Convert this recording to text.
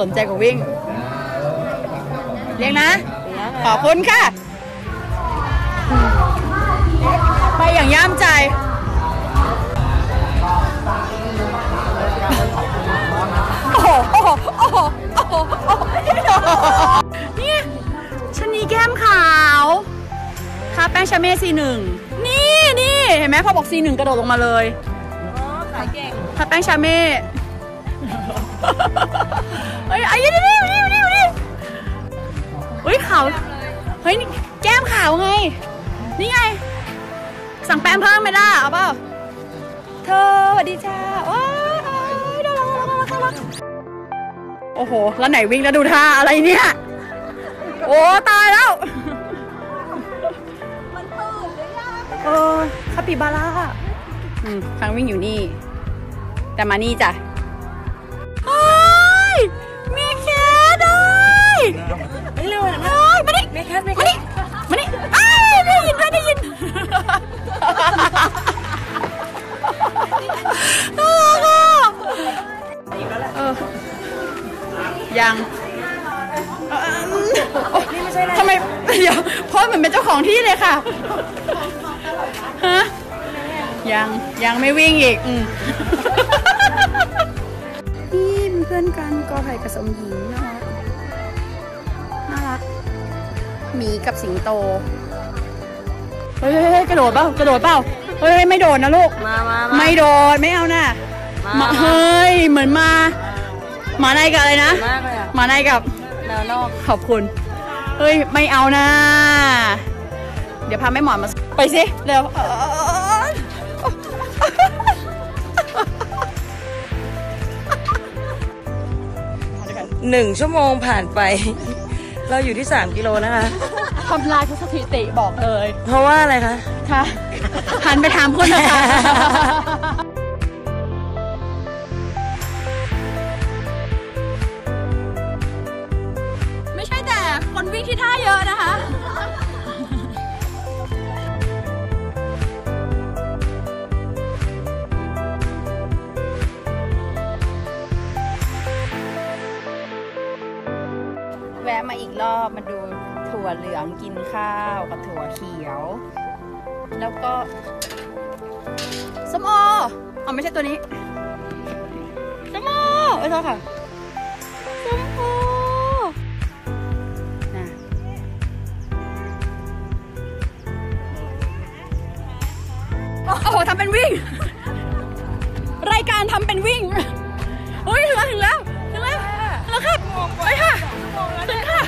สนใจกับวิ่ง เรียกนะ ขอบคุณค่ะ ไปอย่างย่ามใจโอ้โหโอ้โหโอ้โหโอ้โหโอ้โหเนี่ยชะนีแก้มขาวทาแป้งชาเม่ซีหนึ่งนี่นี่เห็นไหมพอบอกซีหนึ่งกระโดดลงมาเลยอ๋อขายเก่งทาแป้งชาเม่ เฮ้ยไอ้ยี่นี่นี่นี่นี่เฮ้ยขาวเฮ้ยแก้มขาวไง นี่ไง สั่งแป้งเพิ่มไหมล่ะเอาเปล่าเธอสวัสดีจ้าว้ยน่ารักน่ารักน่ารักโอ้โห แล้วไหนวิ่งแล้วดูท่าอะไรเนี่ย โอ้ตายแล้ว มันตื่นเลยอะเออคาปิบาร่าอืมทางวิ่งอยู่นี่ แต่มานี่จ้ะ มานี่ไม่แคทไม่มาแคนี่ทมานี่เอ้ยได้ยินด้วยได้ยินน่ารักอะเออยังเออนี่ไม่ใช่อะไรทำไมเดี๋ยวพ่อเหมือนเป็นเจ้าของที่เลยค่ะฮะยังยังไม่วิ่งอีกอืมนี่เป็นเพื่อนกันกอไผ่กับสมหญิงน่ารัก หมีกับสิงโต เฮ้ยเฮ้ยเฮ้ยกระโดดเปล่ากระโดดเปล่าเฮ้ยไม่โดดนะลูก มามาไม่โดดไม่เอาน่ะมามา เฮ้ยเหมือนมาหมาในกับอะไรนะมากเลยอะหมาในกับ แนวนอก ขอบคุณ เฮ้ย ไม่เอานะ เดี๋ยวพาแม่หมอนมา ไปสิ เร็วเออหนึ่งชั่วโมงผ่านไป เราอยู่ที่ 3 กิโลนะคะ ทำลายทุกสถิติบอกเลยเพราะว่าอะไรคะ ค่ะ หันไปถามคนนะคะ ไม่ใช่แต่คนวิ่งที่ท่าเยอะนะคะ วะมาอีกรอบมาดูถั่วเหลืองกินข้าวกับถั่วเขียว แล้วก็ส้มโออ๋อไม่ใช่ตัวนี้ส้มโอเอ้ยโทษค่ะส้มโอนะโอ้โหทำเป็นวิ่ง รายการทำเป็นวิ่งเฮ้ยถึงแล้วถึงแล้วถึงแล้วแล้วค่ะไปค่ะ 够，你看。